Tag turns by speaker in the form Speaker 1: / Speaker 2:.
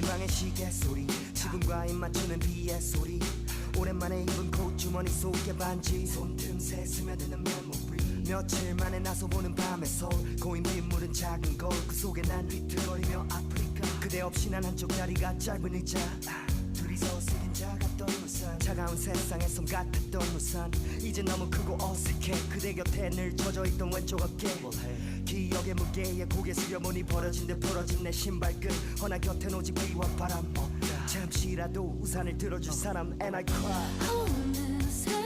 Speaker 1: 방의 시계 소리. 지붕과 입 맞추는 비의 소리. 오랜만에 입은 콧주머니 속에 반지. 손틈새 스며드는 메모리. 며칠 만에 나서 보는 밤의 서울. 고인 빗물은 작은 거울 그 속에 난 비틀거리며 아프리카. 그대 없이 난 한쪽 다리가 짧은 의자. 아, 둘이서 쓰긴 작았던 우산 차가운 세상에 섬 같았던 우산. 이제 너무 크고 어색해. 그대 곁에 늘 젖어있던 왼쪽 어깨. 기억의 무게에 고개 숙여보니 벌어진 듯 부러진 내 신발끈. 허나 곁엔 오직 비와 바람. 잠시라도 우산을 들어줄 사람. And I cry.
Speaker 2: 빌로